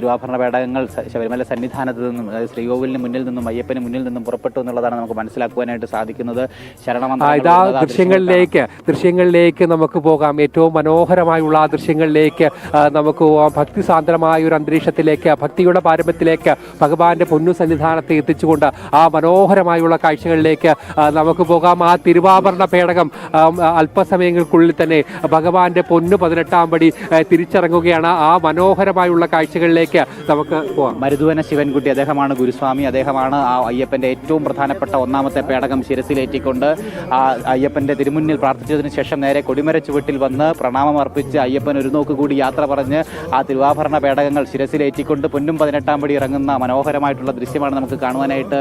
തിരുവാഭരണ പേടകങ്ങൾ ശബരിമല സന്നിധാനത്ത് നിന്നും അതായത് ശ്രീകോവിലിന് മുന്നിൽ നിന്നും അയ്യപ്പന് മുന്നിൽ നിന്നും പുറപ്പെട്ടു എന്നുള്ളതാണ് നമുക്ക് മനസ്സിലാക്കുവാനായിട്ട് സാധിക്കുന്നത്. ഇതാ ദൃശ്യങ്ങളിലേക്ക് ദൃശ്യങ്ങളിലേക്ക് നമുക്ക് പോകാം. ഏറ്റവും മനോഹരമായുള്ള ആ ദൃശ്യങ്ങളിലേക്ക് നമുക്ക് പോകാം ഭക്തിസാന്ദ്രമായ ഒരു അന്തരീക്ഷത്തിലേക്ക് ഭക്തിയുടെ പാരമ്പര്യത്തിലേക്ക് ഭഗവാന്റെ പൊന്നു സന്നിധാനത്തെ എത്തിച്ചുകൊണ്ട് ആ മനോഹരമായുള്ള കാഴ്ചകളിലേക്ക് നമുക്ക് പോകാം. ആ തിരുവാഭരണ പേടകം അല്പസമയങ്ങൾക്കുള്ളിൽ തന്നെ ഭഗവാന്റെ പൊന്നു പതിനെട്ടാം പടി തിരിച്ചിറങ്ങുകയാണ്. ആ മനോഹരമായുള്ള കാഴ്ചകളിലേക്ക് നമുക്ക് പോവാം മരുതുവന ശിവൻകുട്ടി അദ്ദേഹമാണ് ഗുരുസ്വാമി. അദ്ദേഹമാണ് ആ അയ്യപ്പന്റെ ഏറ്റവും പ്രധാനപ്പെട്ട ഒന്നാമത്തെ പേടകം ശിരസിലേറ്റിക്കൊണ്ട് ആ അയ്യപ്പന്റെ തിരുമുന്നിൽ പ്രാർത്ഥിച്ചതിന് ശേഷം നേരെ കൊടിമര ചുവട്ടിൽ വന്ന് പ്രണാമം അർപ്പിച്ച് അയ്യപ്പൻ ഒരു നോക്ക് കൂടി യാത്ര പറഞ്ഞ് ആ തിരുവാഭരണ പേടകങ്ങൾ ശിരസിലേറ്റിക്കൊണ്ട് പൊന്നും പതിനെട്ടാം പടി ഇറങ്ങുന്ന മനോഹരമായിട്ടുള്ള ദൃശ്യമാണ് നമുക്ക് കാണുവാനായിട്ട്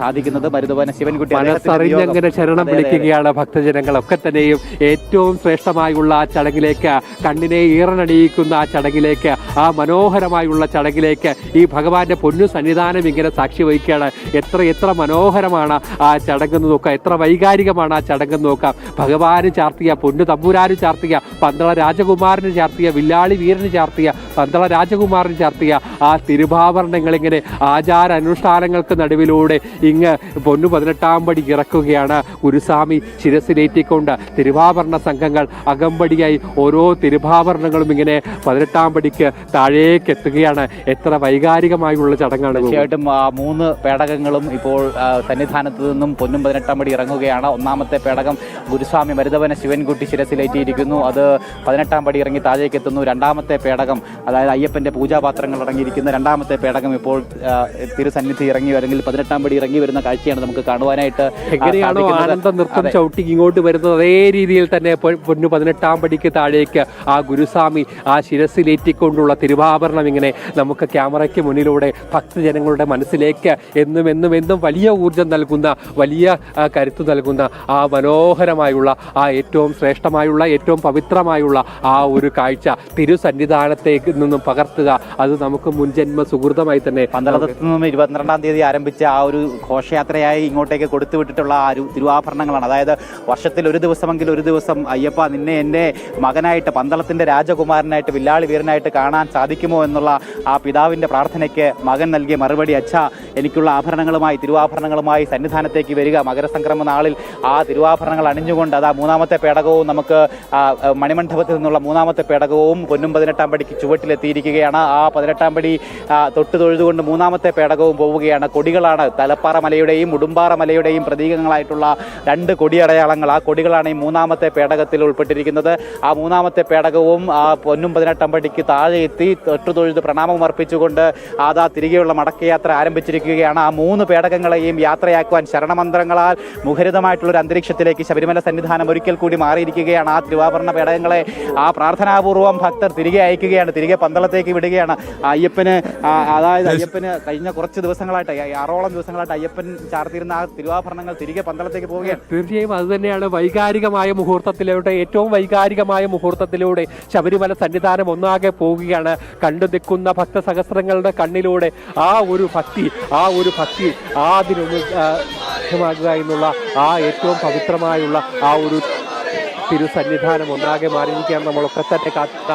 സാധിക്കുന്നത്. മരുതുവന ശിവൻകുട്ടി മനസ്സറിഞ്ഞങ്ങനെ ശരണം. വിളിക്കുകയാണ് ഭക്തജനങ്ങളൊക്കെ തന്നെയും. ഏറ്റവും ശ്രേഷ്ഠമായുള്ള ആ ചടങ്ങിലേക്ക് കണ്ണിനെ ഈറനണിയിക്കുന്ന ആ ചടങ്ങിലേക്ക് ആ മനോഹരമായുള്ള ചടങ്ങിലേക്ക് ഈ ഭഗവാന്റെ പൊന്നു സന്നിധാനം ഇങ്ങനെ സാക്ഷി വഹിക്കുകയാണ്. എത്ര എത്ര മനോഹരമാണ് ആ ചടങ്ങെന്ന് നോക്കാം. എത്ര വൈകാരികമാണ് ആ ചടങ്ങെന്ന് നോക്കാം. ഭഗവാന് ചാർത്തിയ പൊന്നു തമ്പുരാന് ചാർത്തിയ പന്തള രാജകുമാരന് ചാർത്തിയ വില്ലാളി വീരന് ചാർത്തിയ പന്തള രാജകുമാരൻ ചാർത്തിയ ആ തിരുഭാഭരണങ്ങൾ ഇങ്ങനെ ആചാര അനുഷ്ഠാനങ്ങൾക്ക് നടുവിലൂടെ ഇങ്ങ് പൊന്നു പതിനെട്ടാം പടി ഇറക്കുകയാണ്. ഗുരുസ്വാമി ശിരസിലേറ്റിക്കൊണ്ട് തിരുവാഭരണ സംഘങ്ങൾ അകമ്പടിയായി ഓരോ തിരുഭാവരണങ്ങളും ഇങ്ങനെ പതിനെട്ടാം പടിക്ക് താഴേക്ക് എത്തുകയാണ് എത്ര വൈകാരികമായുള്ള ചടങ്ങാണ്. തീർച്ചയായിട്ടും മൂന്ന് പേടകങ്ങളും ഇപ്പോൾ സന്നിധാനത്ത് നിന്നും പൊന്നും പതിനെട്ടാം പടി ഇറങ്ങുകയാണ്. ഒന്നാമത്തെ പേടകം ഗുരുസ്വാമി മരുതവന ശിവൻകുട്ടി ശിരസിലേറ്റിയിരിക്കുന്നു. അത് പതിനെട്ടാം പടി ഇറങ്ങി താഴേക്ക് എത്തുന്നു രണ്ടാമത്തെ പേടകം അതായത് അയ്യപ്പന്റെ പൂജാപാത്രങ്ങൾ അടങ്ങിയിരിക്കുന്ന രണ്ടാമത്തെ പേടകം ഇപ്പോൾ തിരുസന്നിധി ഇറങ്ങി അല്ലെങ്കിൽ പതിനെട്ടാം പടി ഇറങ്ങി വരുന്ന കാഴ്ചയാണ് നമുക്ക് കാണുവാനായിട്ട് എങ്ങനെയാണോ ആനന്ദ നൃത്തം. ചവിട്ടി ഇങ്ങോട്ട് വരുന്നത് അതേ രീതിയിൽ തന്നെ പൊന്നു പതിനെട്ടാം പടിക്ക് താഴേക്ക് ആ ഗുരുസ്വാമി ആ ശിരസിലേറ്റിക്കൊണ്ടുള്ള തിരുവാഭരണം ഇങ്ങനെ നമുക്ക് ക്യാമറയ്ക്ക് മുന്നിലൂടെ ഭക്തജനങ്ങളുടെ മനസ്സിലേക്ക് എന്നും എന്നും എന്നും വലിയ ഊർജം നൽകുന്ന വലിയ കരുത്ത് നൽകുന്ന ആ മനോഹരമായുള്ള ആ ഏറ്റവും ശ്രേഷ്ഠമായുള്ള ഏറ്റവും പവിത്രമായുള്ള ആ ഒരു കാഴ്ച തിരുസന്നിധാനത്തേക്ക് നിന്നും പകർത്തുക. അത് നമുക്ക് മുൻജന്മ സുഹൃതമായി തന്നെ പന്തളത്ത് നിന്നും ഇരുപത്തിരണ്ടാം തീയതി ആരംഭിച്ച ആ ഒരു ഘോഷയാത്രയായി ഇങ്ങോട്ടേക്ക് കൊടുത്തുവിട്ടിട്ടുള്ള ആ ഒരു തിരുവാഭരണങ്ങളാണ്. അതായത് വർഷത്തിൽ ഒരു ദിവസമെങ്കിലും ഒരു ദിവസം അയ്യപ്പ നിന്നെ എന്റെ മകനായിട്ട് പന്തളത്തിന്റെ രാജകുമാരനായിട്ട് വില്ലാളി വീരനായിട്ട് കാണാൻ സാധിക്കുമോ എന്നുള്ള ആ പിതാവിന്റെ പ്രാർത്ഥനയ്ക്ക് മകൻ നൽകിയ മറുപടി അച്ഛ എനിക്കുള്ള ആഭരണങ്ങളുമായി തിരുവാഭരണങ്ങളുമായി സന്നിധാനത്തേക്ക് വരിക. മകരസംക്രമ നാളിൽ ആ തിരുവാഭരണങ്ങൾ അണിഞ്ഞുകൊണ്ട് അതാ മൂന്നാമത്തെ പേടകവും നമുക്ക് മണിമണ്ഡപത്തിൽ നിന്നുള്ള മൂന്നാമത്തെ പേടകവും പൊന്നും പതിനെട്ടാം പടിക്ക് ചുവട്ടിലെത്തിയിരിക്കുകയാണ് ആ പതിനെട്ടാം പടി തൊട്ട് തൊഴുതുകൊണ്ട് മൂന്നാമത്തെ പേടകവും പോവുകയാണ്. കൊടികളാണ് തലപ്പാറ മലയുടെയും ഉടുമ്പാറ മലയുടെയും പ്രതീകങ്ങളായിട്ടുള്ള രണ്ട് കൊടിയടയാളങ്ങൾ. ആ കൊടികളാണ് ഈ മൂന്നാമത്തെ പേടകത്തിൽ ഉൾപ്പെട്ടിരിക്കുന്നത്. ആ മൂന്നാമത്തെ പേടകവും ആ പൊന്നും പതിനെട്ടാം പടിക്ക് താഴെ എത്തി തൊട്ട് തൊഴുത് പ്രണാമം അർപ്പിച്ചുകൊണ്ട് ആദാ തിരികെയുള്ള മടക്കയാത്ര ആരംഭിച്ചിരിക്കുകയാണ്. ആ മൂന്ന് പേടകങ്ങളെയും യാത്രയാക്കുവാൻ ശരണമന്ത്രങ്ങളാൽ മുഹരിതമായിട്ടുള്ള ഒരു അന്തരീക്ഷത്തിലേക്ക് ശബരിമല സന്നിധാനം ഒരിക്കൽ കൂടി മാറിയിരിക്കുകയാണ്. ആ തിരുവാഭരണ പേടകങ്ങളെ ആ പ്രാർത്ഥനാപൂർവം ഭക്തർ തിരികെ അയക്കുകയാണ്. തിരികെ പന്തളത്തേക്ക് വിടുകയാണ്. അയ്യപ്പന് അതായത് അയ്യപ്പന് കഴിഞ്ഞ കുറച്ച് ദിവസങ്ങളായിട്ട് ആറോളം ദിവസങ്ങളായിട്ട് അയ്യപ്പൻ ചാർത്തിയിരുന്ന ആ തിരുവാഭരണങ്ങൾ തിരികെ പന്തളത്തേക്ക് പോവുകയാണ്. തീർച്ചയായും അത് തന്നെയാണ് വൈകാരികമായ മുഹൂർത്തത്തിലൂടെ ഏറ്റവും വൈകാരികമായ മുഹൂർത്തത്തിലൂടെ ശബരിമല സന്നിധാനം ഒന്നാകെ പോവുകയാണ്. കണ്ടു നിൽക്കുന്ന ഭക്തസഹസ്രങ്ങളുടെ കണ്ണിലൂടെ ആ ഒരു ഭക്തി ആ ഒരു ഭക്തി ആ അതിനൊന്ന് എന്നുള്ള ആ ഏറ്റവും പവിത്രമായുള്ള ആ ഒരു തിരുസന്നിധാനം ഒന്നാകെ മാറിയിരിക്കാൻ നമ്മളൊക്കെ തന്നെ കാത്തുന്ന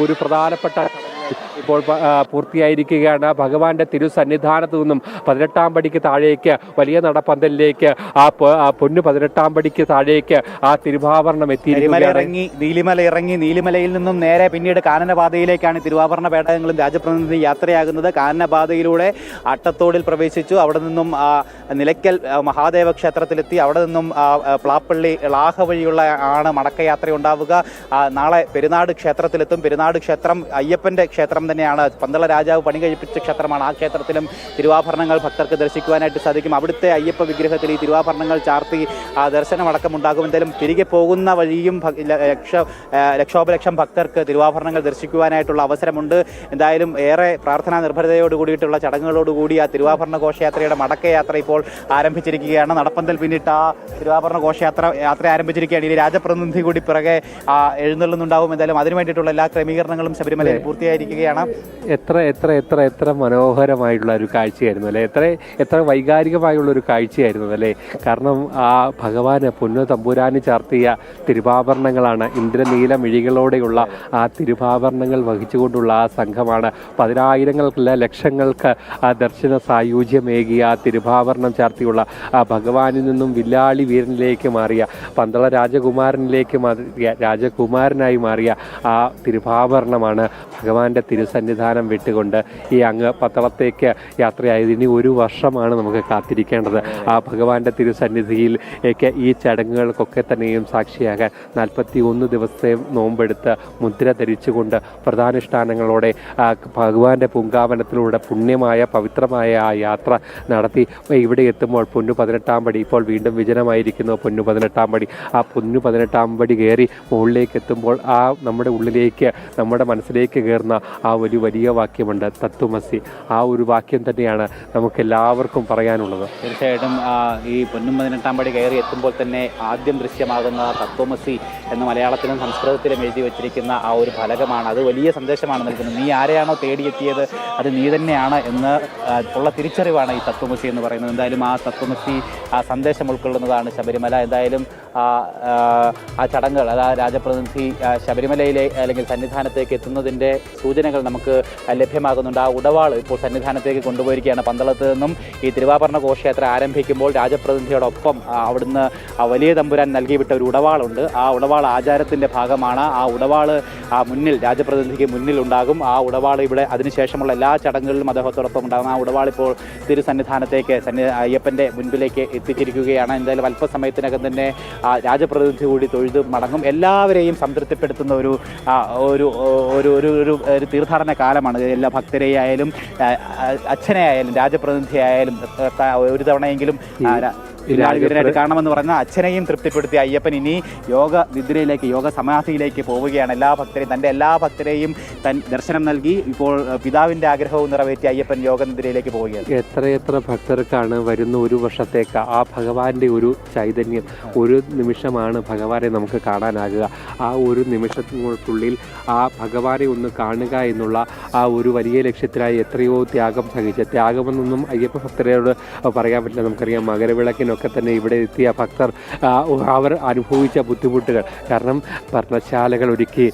ഒരു പ്രധാനപ്പെട്ട ഇപ്പോൾ പൂർത്തിയായിരിക്കുകയാണ്. ഭഗവാന്റെ തിരുസന്നിധാനത്ത് നിന്നും പതിനെട്ടാം പടിക്ക് താഴേക്ക് വലിയ നടപ്പന്തലിലേക്ക് ആ പൊന്നു പതിനെട്ടാം പടിക്ക് താഴേക്ക് ആ തിരുവാഭരണം എത്തി എത്തിയിരിക്കുകയാണ് ഇറങ്ങി നീലിമല ഇറങ്ങി നീലിമലയിൽ നിന്നും നേരെ പിന്നീട് കാനനപാതയിലേക്കാണ് തിരുവാഭരണ പേടകങ്ങളും രാജപ്രതിനിധി യാത്രയാകുന്നത്. കാനനപാതയിലൂടെ അട്ടത്തോടിൽ പ്രവേശിച്ചു. അവിടെ നിന്നും നിലയ്ക്കൽ മഹാദേവ ക്ഷേത്രത്തിലെത്തി. അവിടെ നിന്നും പ്ലാപ്പള്ളി ലാഹ വഴിയുള്ള ആണ് മടക്കയാത്ര ഉണ്ടാവുക നാളെ പെരുന്നാട് ക്ഷേത്രത്തിലെത്തും. പെരുന്നാട് ക്ഷേത്രം അയ്യപ്പന്റെ ക്ഷേത്രം തന്നെയാണ്. പന്തള രാജാവ് പണി കഴിപ്പിച്ച ക്ഷേത്രമാണ്. ആ ക്ഷേത്രത്തിലും തിരുവാഭരണങ്ങൾ ഭക്തർക്ക് ദർശിക്കുവാനായിട്ട് സാധിക്കും. അവിടുത്തെ അയ്യപ്പ വിഗ്രഹത്തിൽ ഈ തിരുവാഭരണങ്ങൾ ചാർത്തി ആ ദർശനമടക്കം ഉണ്ടാകും. എന്തായാലും തിരികെ പോകുന്ന വഴിയും ലക്ഷ ലക്ഷോപലക്ഷം ഭക്തർക്ക് തിരുവാഭരണങ്ങൾ ദർശിക്കുവാനായിട്ടുള്ള അവസരമുണ്ട്. എന്തായാലും ഏറെ പ്രാർത്ഥനാ നിർഭരതയോട് കൂടിയിട്ടുള്ള ചടങ്ങുകളോടുകൂടി ആ തിരുവാഭരണ ഘോഷയാത്രയുടെ മടക്കയാത്ര ഇപ്പോൾ ആരംഭിച്ചിരിക്കുകയാണ്. നടപ്പന്തൽ പിന്നിട്ട് ആ തിരുവാഭരണ ഘോഷയാത്ര യാത്ര ആരംഭിച്ചിരിക്കുകയാണ്. ഇനി രാജപ്രതിനിധി കൂടി പിറകെ എഴുന്നള്ളുന്നുണ്ടാവും. എന്തായാലും അതിനു വേണ്ടിയിട്ടുള്ള എല്ലാ ക്രമീകരണങ്ങളും ശബരിമലയിൽ പൂർത്തിയായിരിക്കും. എത്തിച്ചിരിക്കുകയാണ് എത്ര എത്ര എത്ര എത്ര മനോഹരമായിട്ടുള്ള ഒരു കാഴ്ചയായിരുന്നു അല്ലേ? എത്ര എത്ര വൈകാരികമായുള്ള ഒരു കാഴ്ചയായിരുന്നു അല്ലേ? കാരണം ആ ഭഗവാന് പൊന്നു തമ്പുരാന് ചാർത്തിയ തിരുവാഭരണങ്ങളാണ് ഇന്ദ്രനീല മിഴികളോടെയുള്ള ആ തിരുവാഭരണങ്ങൾ വഹിച്ചുകൊണ്ടുള്ള ആ സംഘമാണ്. പതിനായിരങ്ങൾക്കല്ല ലക്ഷങ്ങൾക്ക് ആ ദർശന സായുജ്യമേകിയ ആ തിരുവാഭരണം ചാർത്തിയുള്ള ആ ഭഗവാനിൽ നിന്നും വില്ലാളി വീരനിലേക്ക് മാറിയ പന്തള രാജകുമാരനിലേക്ക് മാറിയ രാജകുമാരനായി മാറിയ ആ തിരുവാഭരണമാണ് ഭഗവാന്റെ തിരുസന്നിധാനം വിട്ടുകൊണ്ട് ഈ അങ്ങ് പത്തളത്തേക്ക് യാത്രയായത്. ഇനി ഒരു വർഷമാണ് നമുക്ക് കാത്തിരിക്കേണ്ടത്. ആ ഭഗവാന്റെ തിരുസന്നിധിയിൽ ഈ ചടങ്ങുകൾക്കൊക്കെ തന്നെയും സാക്ഷിയാകാൻ നാൽപ്പത്തി ഒന്ന് ദിവസത്തെ നോമ്പെടുത്ത് മുദ്ര ധരിച്ചുകൊണ്ട് പ്രധാനുഷ്ഠാനങ്ങളോടെ ഭഗവാന്റെ പൂങ്കാവനത്തിലൂടെ പുണ്യമായ പവിത്രമായ ആ യാത്ര നടത്തി ഇവിടെ എത്തുമ്പോൾ പൊന്നു പതിനെട്ടാം പടി. ഇപ്പോൾ വീണ്ടും വിജനമായിരിക്കുന്നു പൊന്നു പതിനെട്ടാം പടി. ആ പൊന്നു പതിനെട്ടാം പടി കയറി മുകളിലേക്ക് എത്തുമ്പോൾ ആ നമ്മുടെ ഉള്ളിലേക്ക് നമ്മുടെ മനസ്സിലേക്ക് കയറുന്ന ആ ഒരു വലിയ വാക്യമുണ്ട് തത്വമസി. ആ ഒരു വാക്യം തന്നെയാണ് നമുക്ക് എല്ലാവർക്കും പറയാനുള്ളത്. തീർച്ചയായിട്ടും ഈ പൊന്നും പതിനെട്ടാം പടി കയറി എത്തുമ്പോൾ തന്നെ ആദ്യം ദൃശ്യമാകുന്ന തത്വമസി എന്ന് മലയാളത്തിലും സംസ്കൃതത്തിലും എഴുതി വച്ചിരിക്കുന്ന ആ ഒരു ഫലകമാണ്. അത് വലിയ സന്ദേശമാണ് നൽകുന്നത്. നീ ആരെയാണോ തേടിയെത്തിയത് അത് നീ തന്നെയാണ് എന്ന് ഉള്ള തിരിച്ചറിവാണ് ഈ തത്വമസി എന്ന് പറയുന്നത്. എന്തായാലും ആ തത്വമസി ആ സന്ദേശം ഉൾക്കൊള്ളുന്നതാണ് ശബരിമല. എന്തായാലും ആ, ചടങ്ങുകൾ അതാ രാജപ്രതിനിധി ശബരിമലയിലെ അല്ലെങ്കിൽ സന്നിധാനത്തേക്ക് എത്തുന്നതിന്റെ സൂചനകൾ നമുക്ക് ലഭ്യമാകുന്നുണ്ട്. ആ ഉടവാൾ ഇപ്പോൾ സന്നിധാനത്തേക്ക് കൊണ്ടുപോയിരിക്കുകയാണ്. പന്തളത്ത് നിന്നും ഈ തിരുവാഭരണ ഘോഷയാത്ര ആരംഭിക്കുമ്പോൾ രാജപ്രതിനിധിയോടൊപ്പം അവിടുന്ന് വലിയ തമ്പുരാൻ നൽകിവിട്ട ഒരു ഉടവാളുണ്ട്. ആ ഉടവാൾ ആചാരത്തിന്റെ ഭാഗമാണ്. ആ ഉടവാൾ ആ മുന്നിൽ രാജപ്രതിനിധിക്ക് മുന്നിൽ ഉണ്ടാകും. ആ ഉടവാൾ ഇവിടെ അതിനുശേഷമുള്ള എല്ലാ ചടങ്ങുകളിലും അദ്ദേഹത്തോടൊപ്പം ഉണ്ടാകും. ആ ഉടവാൾ ഇപ്പോൾ തിരുസന്നിധാനത്തേക്ക് സന്നി അയ്യപ്പന്റെ മുൻപിലേക്ക് എത്തിച്ചിരിക്കുകയാണ്. എന്തായാലും അല്പസമയത്തിനകം തന്നെ രാജപ്രതിനിധി കൂടി തൊഴുത് മടങ്ങും. എല്ലാവരെയും സംതൃപ്തിപ്പെടുത്തുന്ന ഒരു ഒരു ഒരു ഒരു ഒരു ഒരു തീർത്ഥാടന കാലമാണ്. എല്ലാ ഭക്തരെ ആയാലും ആ, ആ, അച്ഛനെ ആയാലും ഒരു തവണയെങ്കിലും വീരനായിട്ട് കാണണമെന്ന് പറഞ്ഞ അച്ഛനെയും തൃപ്തിപ്പെടുത്തി അയ്യപ്പൻ ഇനി യോഗ നിദ്രയിലേക്ക് യോഗ സമാധിയിലേക്ക് പോവുകയാണ്. എല്ലാ ഭക്തരെയും തന്റെ എല്ലാ ഭക്തരെയും തൻ ദർശനം നൽകി ഇപ്പോൾ പിതാവിന്റെ പിതാവിന്റെ ആഗ്രഹവും നിറവേറ്റി അയ്യപ്പൻ യോഗ നിദ്രയിലേക്ക് പോവുകയാണ്. എത്രയെത്ര ഭക്തർക്കാണ് വരുന്ന ഒരു വർഷത്തേക്ക് ആ ഭഗവാന്റെ ഒരു ചൈതന്യം ഒരു നിമിഷമാണ് ഭഗവാനെ നമുക്ക് കാണാനാകുക. ആ ഒരു നിമിഷത്തിനുള്ളിൽ ആ ഭഗവാനെ ഒന്ന് കാണുക എന്നുള്ള ആ ഒരു വലിയ ലക്ഷ്യത്തിലായി എത്രയോ ത്യാഗം സഹിച്ച ത്യാഗമെന്നൊന്നും അയ്യപ്പ ഭക്തരോട് പറയാൻ പറ്റില്ല. നമുക്കറിയാം മകരവിളക്കിനൊക്കെ തന്നെ ഇവിടെ എത്തിയ ഭക്തർ അവർ അനുഭവിച്ച ബുദ്ധിമുട്ടുകൾ. കാരണം ഭരണശാലകൾ ഒരുക്കി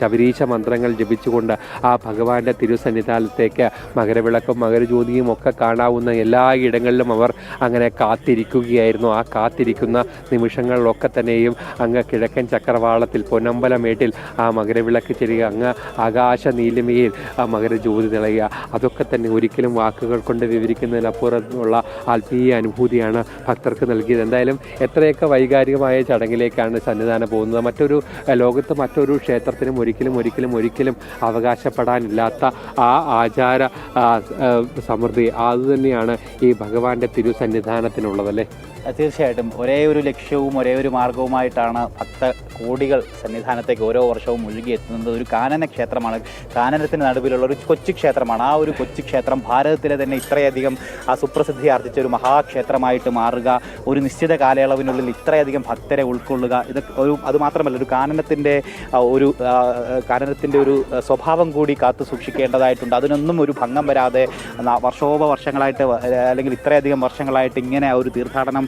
ശബരീശ മന്ത്രങ്ങൾ ജപിച്ചുകൊണ്ട് ആ ഭഗവാന്റെ തിരുസന്നിധാനത്തേക്ക് മകരവിളക്കും മകരജ്യോതിയും ഒക്കെ കാണാവുന്ന എല്ലാ ഇടങ്ങളിലും അവർ അങ്ങനെ കാത്തിരിക്കുകയായിരുന്നു. ആ കാത്തിരിക്കുന്ന നിമിഷങ്ങളിലൊക്കെ തന്നെയും അങ്ങ് കിഴക്കൻ ചക്രവാളത്തിൽ പൊന്നമ്പലമേട്ടിൽ ആ മകരവിളക്ക് ചെരിക അങ്ങ് ആകാശ നീലിമയിൽ ആ മകരജ്യോതി നിളയുക അതൊക്കെ തന്നെ ഒരിക്കലും വാക്കുകൾ കൊണ്ട് വിവരിക്കുന്നതിനപ്പുറമുള്ള ആത്മീയ അനുഭൂതിയാണ്. ഭക്തർക്ക് നൽകിയത്. എന്തായാലും എത്രയൊക്കെ വൈകാരികമായ ചടങ്ങിലേക്കാണ് സന്നിധാനം പോകുന്നത്. മറ്റൊരു ലോകത്ത് മറ്റൊരു ക്ഷേത്രത്തിനും ഒരിക്കലും ഒരിക്കലും ഒരിക്കലും അവകാശപ്പെടാനില്ലാത്ത ആ ആചാര സമൃദ്ധി. അതുതന്നെയാണ് ഈ ഭഗവാന്റെ തിരുസന്നിധാനത്തിനുള്ളതല്ലേ തീർച്ചയായിട്ടും ഒരേ ഒരു ലക്ഷ്യവും ഒരേ ഒരു മാർഗവുമായിട്ടാണ് ഭക്ത കോടികൾ സന്നിധാനത്തേക്ക് ഓരോ വർഷവും ഒഴുകിയെത്തുന്നത് ഒരു കാനന ക്ഷേത്രമാണ്. കാനനത്തിന് നടുവിലുള്ള ഒരു കൊച്ചു ക്ഷേത്രമാണ്. ആ ഒരു കൊച്ചു ക്ഷേത്രം ഭാരതത്തിലെ തന്നെ ഇത്രയധികം ആ സുപ്രസിദ്ധി ആർജിച്ച ഒരു മഹാക്ഷേത്രമായിട്ട് മാറുക ഒരു നിശ്ചിത കാലയളവിനുള്ളിൽ ഇത്രയധികം ഭക്തരെ ഉൾക്കൊള്ളുക. ഇത് ഒരു അതുമാത്രമല്ല ഒരു കാനനത്തിന്റെ ഒരു കാനനത്തിന്റെ ഒരു സ്വഭാവം കൂടി കാത്തു സൂക്ഷിക്കേണ്ടതായിട്ടുണ്ട്. അതിനൊന്നും ഒരു ഭംഗം വരാതെ വർഷോപ വർഷോപവർഷങ്ങളായിട്ട് അല്ലെങ്കിൽ ഇത്രയധികം വർഷങ്ങളായിട്ട് ഇങ്ങനെ ഒരു തീർത്ഥാടനം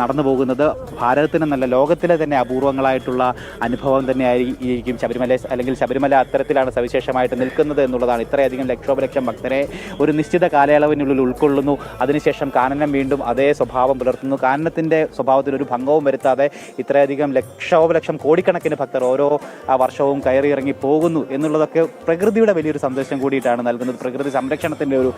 നടന്നു പോകുന്നത്. ഭാരതത്തിനെന്നല്ല ലോകത്തിലെ തന്നെ അപൂർവങ്ങളായിട്ടുള്ള അനുഭവം തന്നെ ആയിരിക്കും ശബരിമല അല്ലെങ്കിൽ ശബരിമല അത്തരത്തിലാണ് സവിശേഷമായിട്ട് നിൽക്കുന്നത് എന്നുള്ളതാണ്. ഇത്രയധികം ലക്ഷോപലക്ഷം ഭക്തരെ ഒരു നിശ്ചിത കാലയളവിനുള്ളിൽ ഉൾക്കൊള്ളുന്നു. അതിനുശേഷം കാനനം വീണ്ടും അതേ സ്വഭാവം പുലർത്തുന്നു. കാനനത്തിന്റെ സ്വഭാവത്തിൽ ഒരു ഭംഗവും വരുത്താതെ ഇത്രയധികം ലക്ഷോപലക്ഷം കോടിക്കണക്കിന് ഭക്തർ ഓരോ വർഷവും കയറിയിറങ്ങി പോകുന്നു എന്നുള്ളതൊക്കെ പ്രകൃതിയുടെ വലിയൊരു സന്ദേശം കൂടിയിട്ടാണ് നൽകുന്നത്. പ്രകൃതി സംരക്ഷണത്തിന്റെ ഒരു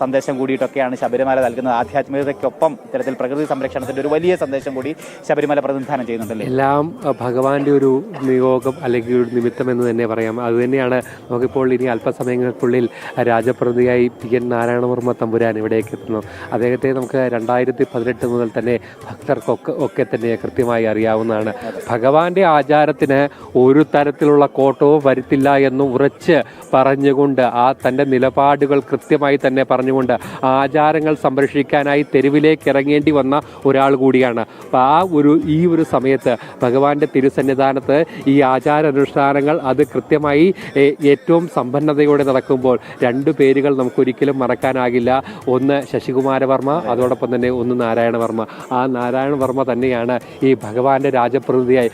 സന്ദേശം കൂടിയിട്ടൊക്കെയാണ് ശബരിമല നൽകുന്നത്. ആധ്യാത്മികതയ്ക്കൊപ്പം ഇത്തരത്തിൽ പ്രകൃതി സംരക്ഷണത്തിന്റെ ഒരു വലിയ സന്ദേശം കൂടി ശബരിമല പ്രതിനിധാനം ചെയ്യുന്നുണ്ടല്ലേ? എല്ലാം ഭഗവാന്റെ ഒരു നിയോഗം അല്ലെങ്കിൽ ഒരു നിമിത്തം എന്ന് തന്നെ പറയാം. അതുതന്നെയാണ് നമുക്കിപ്പോൾ ഇനി അല്പസമയങ്ങൾക്കുള്ളിൽ രാജപ്രതിയായി പി എൻ നാരായണവർമ്മ തമ്പുരാൻ ഇവിടേക്ക് എത്തുന്നു. അദ്ദേഹത്തെ നമുക്ക് രണ്ടായിരത്തി പതിനെട്ട് മുതൽ തന്നെ ഭക്തർക്കൊക്കെ ഒക്കെ തന്നെ കൃത്യമായി അറിയാവുന്നതാണ്. ഭഗവാന്റെ ആചാരത്തിന് ഒരു തരത്തിലുള്ള കോട്ടവും വരുത്തില്ല എന്ന് ഉറച്ച് പറഞ്ഞുകൊണ്ട് ആ തന്റെ നിലപാടുകൾ കൃത്യമായി തന്നെ പറഞ്ഞുകൊണ്ട് ആചാരങ്ങൾ സംരക്ഷിക്കാനായി തെരുവിലേക്ക് ഇറങ്ങേണ്ടി വന്ന ഒരു ഒരാൾ കൂടിയാണ്. അപ്പം ആ ഒരു ഈ ഒരു സമയത്ത് ഭഗവാന്റെ തിരുസന്നിധാനത്ത് ഈ ആചാരാനുഷ്ഠാനങ്ങൾ അത് കൃത്യമായി ഏറ്റവും സമ്പന്നതയോടെ നടക്കുമ്പോൾ രണ്ട് പേരുകൾ നമുക്കൊരിക്കലും മറക്കാനാകില്ല. ഒന്ന് ശശികുമാരവർമ്മ അതോടൊപ്പം തന്നെ ഒന്ന് നാരായണവർമ്മ. ആ നാരായണവർമ്മ തന്നെയാണ് ഈ ഭഗവാന്റെ രാജപ്രതിനിധിയായി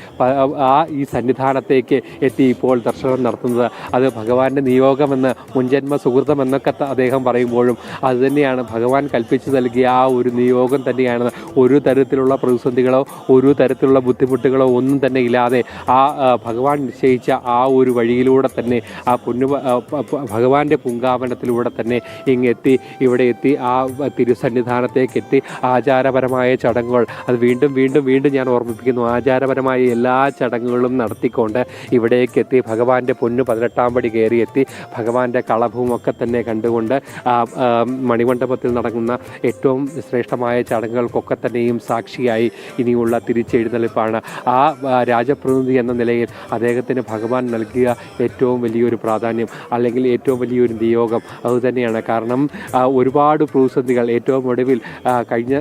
ആ ഈ സന്നിധാനത്തേക്ക് എത്തി ഇപ്പോൾ ദർശനം നടത്തുന്നത്. അത് ഭഗവാന്റെ നിയോഗമെന്ന് മുൻജന്മ സുഹൃതം എന്നൊക്കെ അദ്ദേഹം പറയുമ്പോഴും അതുതന്നെയാണ് ഭഗവാൻ കൽപ്പിച്ചു നൽകിയ ആ ഒരു നിയോഗം തന്നെയാണ് ഒരു തരത്തിലുള്ള പ്രതിസന്ധികളോ ഒരു തരത്തിലുള്ള ബുദ്ധിമുട്ടുകളോ ഒന്നും തന്നെ ഇല്ലാതെ ആ ഭഗവാൻ നിശ്ചയിച്ച ആ ഒരു വഴിയിലൂടെ തന്നെ ആ പൊന്നു ആ, പ- പ- ഭഗവാന്റെ പുങ്കാവനത്തിലൂടെ തന്നെ ഇങ്ങെത്തി ഇവിടെ എത്തി ആ തിരുസന്നിധാനത്തേക്ക് എത്തി. ആചാരപരമായ ചടങ്ങുകൾ അത് വീണ്ടും വീണ്ടും വീണ്ടും ഞാൻ ഓർമ്മിപ്പിക്കുന്നു. ആചാരപരമായ എല്ലാ ചടങ്ങുകളും നടത്തിക്കൊണ്ട് ഇവിടേക്ക് എത്തി ഭഗവാന്റെ പൊന്നു പതിനെട്ടാം പടി കയറി എത്തി ഭഗവാന്റെ കളഭവും ഒക്കെ തന്നെ കണ്ടുകൊണ്ട് മണിമണ്ഡപത്തിൽ നടക്കുന്ന ഏറ്റവും ശ്രേഷ്ഠമായ ചടങ്ങുകൾക്കൊക്കെ തന്നെയും സാക്ഷിയായി ഇനിയുള്ള തിരിച്ചെഴുന്നള്ളിപ്പാണ് ആ രാജപ്രതിനിധി എന്ന നിലയിൽ അദ്ദേഹത്തിന് ഭഗവാൻ നൽകിയ ഏറ്റവും വലിയൊരു പ്രാധാന്യം അല്ലെങ്കിൽ ഏറ്റവും വലിയൊരു നിയോഗം അതുതന്നെയാണ്. കാരണം ഒരുപാട് പ്രതിസന്ധികൾ ഏറ്റവും ഒടുവിൽ കഴിഞ്ഞ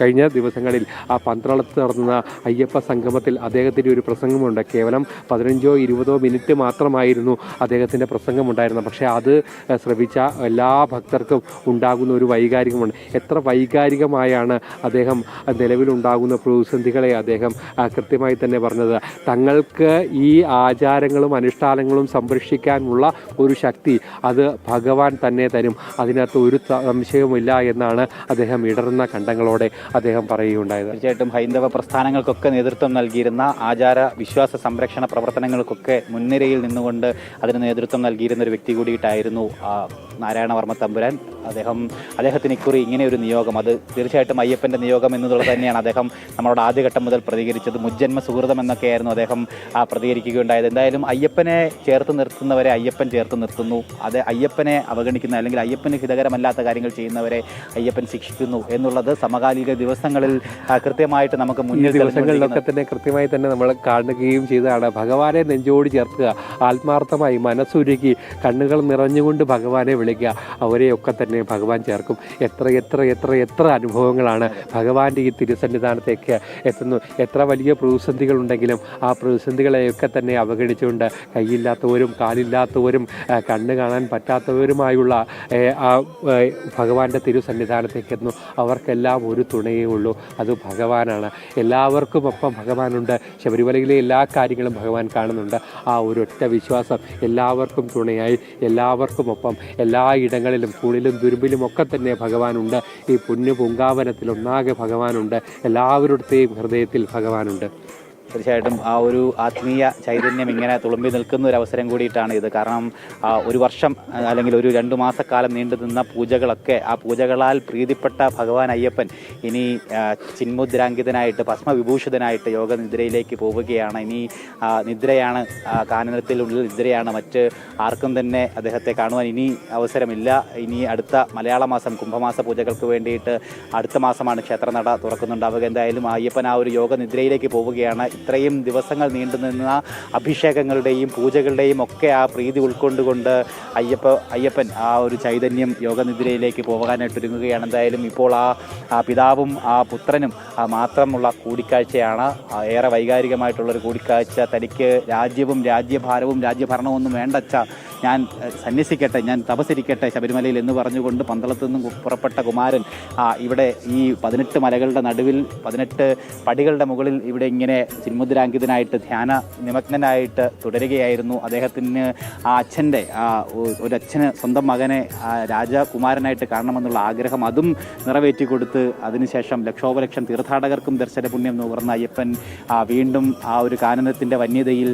കഴിഞ്ഞ ദിവസങ്ങളിൽ ആ പന്ത്രളത്ത് നടന്ന അയ്യപ്പ സംഗമത്തിൽ അദ്ദേഹത്തിന്റെ ഒരു പ്രസംഗമുണ്ട്. കേവലം പതിനഞ്ചോ ഇരുപതോ മിനിറ്റ് മാത്രമായിരുന്നു അദ്ദേഹത്തിന്റെ പ്രസംഗമുണ്ടായിരുന്നത്. പക്ഷേ അത് ശ്രവിച്ച എല്ലാ ഭക്തർക്കും ഉണ്ടാകുന്ന ഒരു വൈകാരികമാണ്. എത്ര വൈകാരികമായാണ് അദ്ദേഹം നിലവിലുണ്ടാകുന്ന പ്രതിസന്ധികളെ അദ്ദേഹം കൃത്യമായി തന്നെ പറഞ്ഞത്. തങ്ങൾക്ക് ഈ ആചാരങ്ങളും അനുഷ്ഠാനങ്ങളും സംരക്ഷിക്കാനുള്ള ഒരു ശക്തി അത് ഭഗവാൻ തന്നെ തരും. അതിനകത്ത് ഒരു സംശയവുമില്ല എന്നാണ് അദ്ദേഹം ഇടർന്ന കണ്ടങ്ങളോടെ അദ്ദേഹം പറയുകയുണ്ടായത്. തീർച്ചയായിട്ടും ഹൈന്ദവ പ്രസ്ഥാനങ്ങൾക്കൊക്കെ നേതൃത്വം നൽകിയിരുന്ന ആചാര വിശ്വാസ സംരക്ഷണ പ്രവർത്തനങ്ങൾക്കൊക്കെ മുൻനിരയിൽ നിന്നുകൊണ്ട് അതിന് നേതൃത്വം നൽകിയിരുന്ന ഒരു വ്യക്തി കൂടിയിട്ടായിരുന്നു നാരായണ നാരായണവർമ്മ തമ്പുരാൻ. അദ്ദേഹം അദ്ദേഹത്തിന് ഇക്കുറി ഇങ്ങനെ ഒരു നിയോഗം. അത് തീർച്ചയായിട്ടും അയ്യപ്പന്റെ നിയോഗം എന്നുള്ളത് തന്നെയാണ് അദ്ദേഹം നമ്മളോട് ആദ്യഘട്ടം മുതൽ പ്രതികരിച്ചത്. മുജ്ജന്മ സുഹൃതം എന്നൊക്കെയായിരുന്നു അദ്ദേഹം പ്രതികരിക്കുകയുണ്ടായത്. എന്തായാലും അയ്യപ്പനെ ചേർത്ത് നിർത്തുന്നവരെ അയ്യപ്പൻ ചേർത്ത് നിർത്തുന്നു. അത് അയ്യപ്പനെ അവഗണിക്കുന്ന അല്ലെങ്കിൽ അയ്യപ്പന് ഹിതകരമല്ലാത്ത കാര്യങ്ങൾ ചെയ്യുന്നവരെ അയ്യപ്പൻ ശിക്ഷിക്കുന്നു എന്നുള്ളത് സമകാലിക ദിവസങ്ങളിൽ കൃത്യമായിട്ട് നമുക്ക് മുന്നിൽ ദിവസങ്ങളിലൊക്കെ തന്നെ കൃത്യമായി തന്നെ നമ്മൾ കാണുകയും ചെയ്തതാണ്. ഭഗവാനെ നെഞ്ചോട് ചേർക്കുക ആത്മാർത്ഥമായി മനസ്സുരുക്കി കണ്ണുകൾ നിറഞ്ഞുകൊണ്ട് ഭഗവാനെ വിളിക്കുക അവരെയൊക്കെ തന്നെ ഭഗവാൻ ചേർക്കും. എത്ര എത്ര എത്ര എത്ര അനുഭവങ്ങളാണ് ഭഗവാന്റെ ഈ തിരുസന്നിധാനത്തേക്ക് എത്തുന്നു. എത്ര വലിയ പ്രതിസന്ധികളുണ്ടെങ്കിലും ആ പ്രതിസന്ധികളെയൊക്കെ തന്നെ അവഗണിച്ചുകൊണ്ട് കൈയില്ലാത്തവരും കാലില്ലാത്തവരും കണ്ണു കാണാൻ പറ്റാത്തവരുമായുള്ള ആ ഭഗവാന്റെ തിരുസന്നിധാനത്തേക്ക് എത്തുന്നു. അവർക്കെല്ലാം ഒരു തുണയേ ഉള്ളൂ. അത് ഭഗവാനാണ്. എല്ലാവർക്കും ഒപ്പം ഭഗവാനുണ്ട്. ശബരിമലയിലെ എല്ലാ കാര്യങ്ങളും ഭഗവാൻ കാണുന്നുണ്ട്. ആ ഒരൊറ്റ വിശ്വാസം. എല്ലാവർക്കും തുണയായി. എല്ലാവർക്കും ഒപ്പം എല്ലാ ഇടങ്ങളിലും കുളിലും ദുരുമ്പിലും ഒക്കെ തന്നെ ഭഗവാനുണ്ട്. ഈ പുണ്യ പൂങ്കാവനത്തിൽ ഒന്നാകെ ഭഗവാനുണ്ട്. എല്ലാവരുടെയും ഹൃദയത്തിൽ ഭഗവാനുണ്ട്. തീർച്ചയായിട്ടും ആ ഒരു ആത്മീയ ചൈതന്യം ഇങ്ങനെ തുളുമ്പി നിൽക്കുന്ന ഒരു അവസരം കൂടിയിട്ടാണ് ഇത്. കാരണം ഒരു വർഷം അല്ലെങ്കിൽ ഒരു രണ്ടു മാസക്കാലം നീണ്ടു നിന്ന പൂജകളൊക്കെ ആ പൂജകളാൽ പ്രീതിപ്പെട്ട ഭഗവാൻ അയ്യപ്പൻ ഇനി ചിന്മുദ്രാങ്കിതനായിട്ട് ഭസ്മവിഭൂഷിതനായിട്ട് യോഗ നിദ്രയിലേക്ക് പോവുകയാണ്. ഇനി നിദ്രയാണ് കാനനത്തിലുള്ള നിദ്രയാണ് മറ്റ് ആർക്കും തന്നെ അദ്ദേഹത്തെ കാണുവാൻ ഇനി അവസരമില്ല. ഇനി അടുത്ത മലയാള മാസം കുംഭമാസ പൂജകൾക്ക് വേണ്ടിയിട്ട് അടുത്ത മാസമാണ് ക്ഷേത്രനട തുറക്കുന്നുണ്ടാവുക. എന്തായാലും അയ്യപ്പൻ ആ ഒരു യോഗ നിദ്രയിലേക്ക് പോവുകയാണ്. ഇത്രയും ദിവസങ്ങൾ നീണ്ടുനിന്ന അഭിഷേകങ്ങളുടെയും പൂജകളുടെയും ഒക്കെ ആ പ്രീതി ഉൾക്കൊണ്ടുകൊണ്ട് അയ്യപ്പ അയ്യപ്പൻ ആ ഒരു ചൈതന്യം യോഗനിദ്രയിലേക്ക് പോകാനായിട്ട് ഒരുങ്ങുകയാണ്. എന്തായാലും ഇപ്പോൾ ആ പിതാവും ആ പുത്രനും മാത്രമുള്ള കൂടിക്കാഴ്ചയാണ്. ഏറെ വൈകാരികമായിട്ടുള്ളൊരു കൂടിക്കാഴ്ച. തനിക്ക് രാജ്യവും രാജ്യഭാരവും രാജ്യഭരണവും ഒന്നും വേണ്ടച്ച ഞാൻ സന്യസിക്കട്ടെ ഞാൻ തപസരിക്കട്ടെ ശബരിമലയിൽ എന്ന് പറഞ്ഞുകൊണ്ട് പന്തളത്തു നിന്നും പുറപ്പെട്ട കുമാരൻ ഇവിടെ ഈ പതിനെട്ട് മലകളുടെ നടുവിൽ പതിനെട്ട് പടികളുടെ മുകളിൽ ഇവിടെ ഇങ്ങനെ ചിന്മുദ്രാങ്കിതനായിട്ട് ധ്യാന നിമഗ്നനായിട്ട് തുടരുകയായിരുന്നു അദ്ദേഹത്തിന് ആ അച്ഛന്റെ ഒരച്ഛന് സ്വന്തം മകനെ രാജകുമാരനായിട്ട് കാണണമെന്നുള്ള ആഗ്രഹം അതും നിറവേറ്റി കൊടുത്ത് അതിനുശേഷം ലക്ഷോപലക്ഷം തീർത്ഥാടകർക്കും ദർശന പുണ്യം നുകർന്ന അയ്യപ്പൻ വീണ്ടും ആ ഒരു കാനനത്തിന്റെ വന്യതയിൽ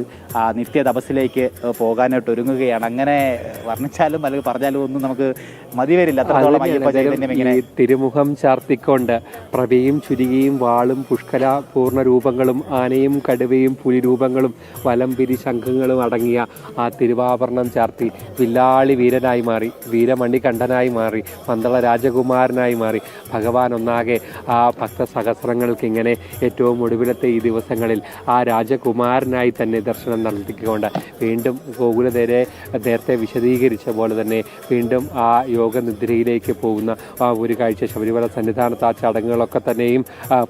നിത്യ തപസ്സിലേക്ക് പോകാനായിട്ട് ഒരുങ്ങുകയാണ്. അങ്ങനെ വർണിച്ചാലും അല്ലെങ്കിൽ പറഞ്ഞാലും ഒന്നും നമുക്ക് മതി വരില്ല അത്രത്തോളം അയ്യപ്പ ചൈതന്യം ഇങ്ങനെ ഈ തിരുമുഖം ചാർത്തിക്കൊണ്ട് പ്രഭയും ചുരികയും വാളും പുഷ്കല പൂർണ രൂപങ്ങളും ആനയും കടുവയും പുലി പുലിരൂപങ്ങളും വലംപിരി ശംഖങ്ങളും അടങ്ങിയ ആ തിരുവാഭരണം ചാർത്തി വില്ലാളി വീരനായി മാറി വീരമണികണ്ഠനായി മാറി പന്തള രാജകുമാരനായി മാറി. ഭഗവാൻ ഒന്നാകെ ആ ഭക്തസഹസ്രങ്ങൾക്ക് ഇങ്ങനെ ഏറ്റവും ഒടുവിലത്തെ ഈ ദിവസങ്ങളിൽ ആ രാജകുമാരനായി തന്നെ ദർശനം നടത്തിക്കൊണ്ട് വീണ്ടും ഗോകുലതേരെ നേരത്തെ വിശദീകരിച്ച പോലെ തന്നെ വീണ്ടും ആ യോഗനിദ്രയിലേക്ക് പോകുന്ന ആ ഒരു കാഴ്ച ശബരിമല സന്നിധാനത്ത് ആ ചടങ്ങുകളൊക്കെ തന്നെയും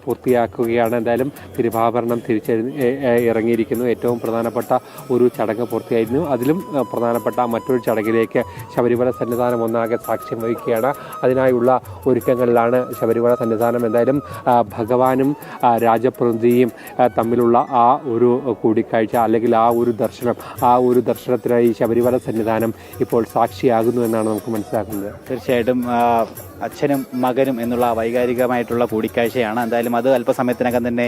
പൂർത്തിയാക്കുകയാണ്. എന്തായാലും തിരുവാഭരണം തിരിച്ചെ ഇറങ്ങിയിരിക്കുന്നു. ഏറ്റവും പ്രധാനപ്പെട്ട ഒരു ചടങ്ങ് പൂർത്തിയായിരുന്നു. അതിലും പ്രധാനപ്പെട്ട മറ്റൊരു ചടങ്ങിലേക്ക് ശബരിമല സന്നിധാനം ഒന്നാകെ സാക്ഷ്യം വഹിക്കുകയാണ്. അതിനായുള്ള ഒരുക്കങ്ങളിലാണ് ശബരിമല സന്നിധാനം. എന്തായാലും ഭഗവാനും രാജപ്രതിനിധിയും തമ്മിലുള്ള ആ ഒരു കൂടിക്കാഴ്ച അല്ലെങ്കിൽ ആ ഒരു ദർശനം ആ ഒരു ദർശനത്തിനായി ശബരിമല സന്നിധാനം ഇപ്പോൾ സാക്ഷിയാകുന്നു എന്നാണ് നമുക്ക് മനസ്സിലാക്കുന്നത്. തീർച്ചയായിട്ടും അച്ഛനും മകനും എന്നുള്ള വൈകാരികമായിട്ടുള്ള കൂടിക്കാഴ്ചയാണ്. എന്തായാലും അത് അല്പസമയത്തിനകം തന്നെ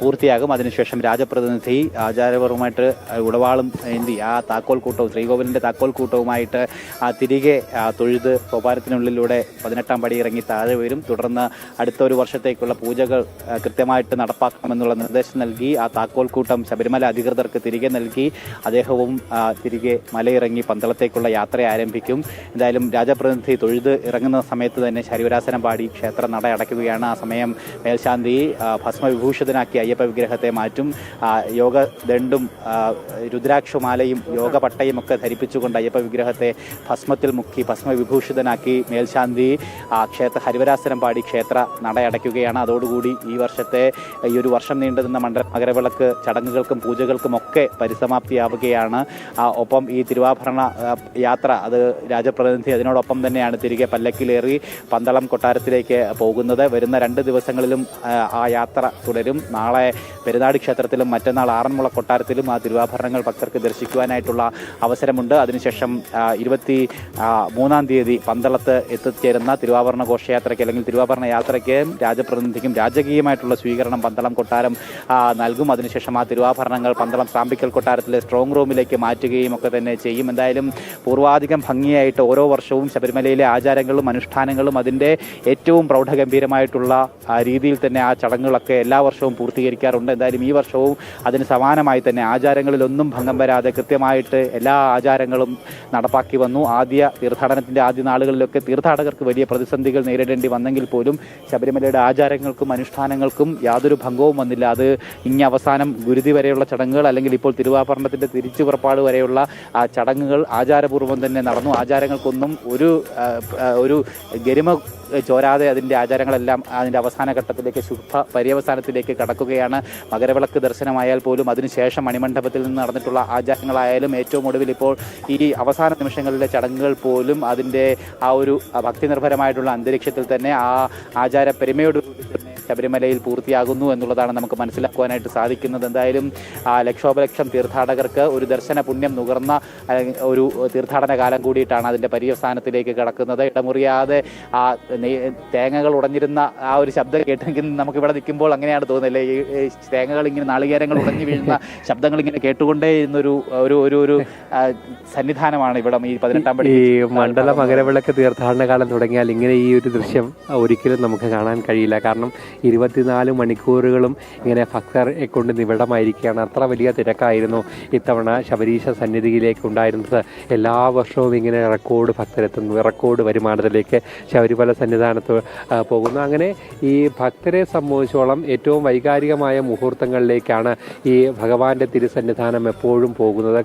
പൂർത്തിയാകും. അതിനുശേഷം രാജപ്രതിനിധി ആചാരപരവുമായിട്ട് ഉടവാളും എന്തി ആ താക്കോൽ കൂട്ടവും ശ്രീകോവിലിന്റെ താക്കോൽ കൂട്ടവുമായിട്ട് തിരികെ തൊഴുത് സോപാനത്തിനുള്ളിലൂടെ പതിനെട്ടാം പടി ഇറങ്ങി താഴെ വരും. തുടർന്ന് അടുത്ത ഒരു വർഷത്തേക്കുള്ള പൂജകൾ കൃത്യമായിട്ട് നടപ്പാക്കണമെന്നുള്ള നിർദ്ദേശം നൽകി ആ താക്കോൽ കൂട്ടം ശബരിമല അധികൃതർക്ക് തിരികെ നൽകി അദ്ദേഹവും തിരികെ മലയിറങ്ങി പന്തളത്തേക്കുള്ള യാത്ര ആരംഭിക്കും. എന്തായാലും രാജപ്രതിനിധി തൊഴുത് ഇറങ്ങുന്ന സമയത്ത് തന്നെ ശരിവരാസനം പാടി ക്ഷേത്ര നട അടയ്ക്കുകയാണ്. ആ സമയം മേൽശാന്തി ഭസ്മവിഭൂഷിതനാക്കി അയ്യപ്പ വിഗ്രഹത്തെ മാറ്റും. യോഗ യോഗദണ്ഡും രുദ്രാക്ഷമാലയും രുദ്രാക്ഷമാലയും യോഗപട്ടയും ഒക്കെ ധരിപ്പിച്ചുകൊണ്ട് അയ്യപ്പ വിഗ്രഹത്തെ ഭസ്മത്തിൽ മുക്കി ഭസ്മവിഭൂഷിതനാക്കി മേൽശാന്തി ആ, ക്ഷേത്ര ഹരിവരാസനം പാടി ക്ഷേത്ര നട അടയ്ക്കുകയാണ്. അതോടുകൂടി ഈ വർഷത്തെ ഈ ഒരു വർഷം നീണ്ടുനിന്ന മണ്ഡല മകരവിളക്ക് ചടങ്ങുകൾക്കും പൂജകൾക്കും ഒക്കെ പരിസമാപ്തിയാവുകയാണ്. ഒപ്പം ഈ തിരുവാഭരണ യാത്ര അത് രാജപ്രതിനിധി അതിനോടൊപ്പം തന്നെയാണ്. തിരികെ പല്ലക്കിലേറി പന്തളം കൊട്ടാരത്തിലേക്ക് പോകുന്നത്. വരുന്ന രണ്ട് ദിവസങ്ങളിലും ആ, യാത്ര തുടരും. നാളെ പെരുന്നാട് ക്ഷേത്രത്തിലും മറ്റന്നാൾ ആറന്മുള കൊട്ടാരത്തിലും ആ തിരുവാഭരണങ്ങൾ ഭക്തർക്ക് ദർശിക്കുവാനായിട്ടുള്ള അവസരമുണ്ട്. അതിനുശേഷം ഇരുപത്തി മൂന്നാം തീയതി പന്തളത്ത് എത്തിച്ചേരുന്ന തിരുവാഭരണ ഘോഷയാത്രയ്ക്ക് അല്ലെങ്കിൽ തിരുവാഭരണ യാത്രയ്ക്ക് രാജപ്രതിനിധിക്കും രാജകീയമായിട്ടുള്ള സ്വീകരണം പന്തളം കൊട്ടാരം നൽകും. അതിനുശേഷം ആ തിരുവാഭരണങ്ങൾ പന്തളം സാമ്പിക്കൽ കൊട്ടാരത്തിലെ സ്ട്രോങ് റൂമിലേക്ക് മാറ്റുകയും ഒക്കെ തന്നെ ചെയ്യും. എന്തായാലും പൂർവാധികം ഭംഗിയായിട്ട് ഓരോ വർഷവും ശബരിമലയിലെ ആചാരങ്ങളും അനുഷ്ഠാനങ്ങളും അതിന്റെ ഏറ്റവും പ്രൗഢഗംഭീരമായിട്ടുള്ള രീതിയിൽ തന്നെ ആ ചടങ്ങുകളൊക്കെ എല്ലാ വർഷവും പൂർത്തീകരിക്കാറുണ്ട്. എന്തായാലും ഈ വർഷവും അതിന് സമാനമായി തന്നെ ആചാരങ്ങളിലൊന്നും ഭംഗം വരാതെ കൃത്യമായിട്ട് എല്ലാ ആചാരങ്ങളും നടപ്പാക്കി വന്നു. ആദ്യ തീർത്ഥാടനത്തിന്റെ ആദ്യ നാളുകളിലൊക്കെ തീർത്ഥാടകർക്ക് വലിയ പ്രതിസന്ധികൾ നേരിടേണ്ടി വന്നെങ്കിൽ പോലും ശബരിമലയുടെ ആചാരങ്ങൾക്കും അനുഷ്ഠാനങ്ങൾക്കും യാതൊരു ഭംഗവും വന്നില്ല. അത് ഇനി അവസാനം ഗുരുതി വരെയുള്ള ചടങ്ങുകൾ അല്ലെങ്കിൽ ഇപ്പോൾ തിരുവാഭരണത്തിന്റെ തിരിച്ചു പുറപ്പാട് വരെയുള്ള ആ ചടങ്ങുകൾ ആചാരപൂർവം തന്നെ നടന്നു. ആചാരങ്ങൾക്കൊന്നും ഒരു ഒരു ഗരിമ ചോരാതെ അതിന്റെ ആചാരങ്ങളെല്ലാം അതിന്റെ അവസാന ഘട്ടത്തിലേക്ക് ശുദ്ധ പര്യവസാനത്തിലേക്ക് കടക്കുകയാണ്. മകരവിളക്ക് ദർശനമായാൽ പോലും അതിനുശേഷം മണിമണ്ഡപത്തിൽ നിന്ന് നടന്നിട്ടുള്ള ആചാരങ്ങളായാലും ഏറ്റവും ഒടുവിൽ ഇപ്പോൾ ഈ അവസാന നിമിഷങ്ങളിലെ ചടങ്ങുകൾ പോലും അതിന്റെ ആ ഒരു ഭക്തി നിർഭരമായിട്ടുള്ള അന്തരീക്ഷത്തിൽ തന്നെ ആ ആചാര പെരുമയോട് ശബരിമലയിൽ പൂർത്തിയാകുന്നു എന്നുള്ളതാണ് നമുക്ക് മനസ്സിലാക്കുവാനായിട്ട് സാധിക്കുന്നത്. എന്തായാലും ലക്ഷോപലക്ഷം തീർത്ഥാടകർക്ക് ഒരു ദർശന പുണ്യം നുകർന്ന ഒരു തീർത്ഥാടന കാലം കൂടിയിട്ടാണ് അതിന്റെ പര്യവസാനത്തിലേക്ക് കിടക്കുന്നത്. ഇടമുറിയാതെ ആ തേങ്ങകൾ ഉടഞ്ഞിരുന്ന ആ ഒരു ശബ്ദം കേട്ടെങ്കിൽ നമുക്ക് ഇവിടെ നിൽക്കുമ്പോൾ അങ്ങനെയാണ് തോന്നുന്നത്. ഈ തേങ്ങകൾ ഇങ്ങനെ നാളികേരങ്ങൾ ഉടഞ്ഞു വീഴുന്ന ശബ്ദങ്ങൾ ഇങ്ങനെ കേട്ടുകൊണ്ടേ ഇന്നൊരു ഒരു ഒരു ഒരു സന്നിധാനമാണ് ഇവിടെ ഈ പതിനെട്ടാം പടി. ഈ മണ്ഡല മകരവിളക്ക് തീർത്ഥാടന കാലം തുടങ്ങിയാൽ ഇങ്ങനെ ഈ ഒരു ദൃശ്യം ഒരിക്കലും നമുക്ക് കാണാൻ കഴിയില്ല. കാരണം ഇരുപത്തിനാല് മണിക്കൂറുകളും ഇങ്ങനെ ഭക്തരെ കൊണ്ട് നിബിഡമായിരിക്കുകയാണ് അത്ര വലിയ തിരക്കായിരുന്നു ഇത്തവണ ശബരീശ സന്നിധിയിലേക്ക് ഉണ്ടായിരുന്നത്. എല്ലാ വർഷവും ഇങ്ങനെ റെക്കോർഡ് ഭക്തരെത്തുന്നു. റെക്കോർഡ് വരുമാനത്തിലേക്ക് ശബരിമല സന്നിധാനത്ത് പോകുന്നു. അങ്ങനെ ഈ ഭക്തരെ സംബന്ധിച്ചോളം ഏറ്റവും വൈകാരികമായ മുഹൂർത്തങ്ങളിലേക്കാണ് ഈ ഭഗവാന്റെ തിരുസന്നിധാനം എപ്പോഴും പോകുന്നത്.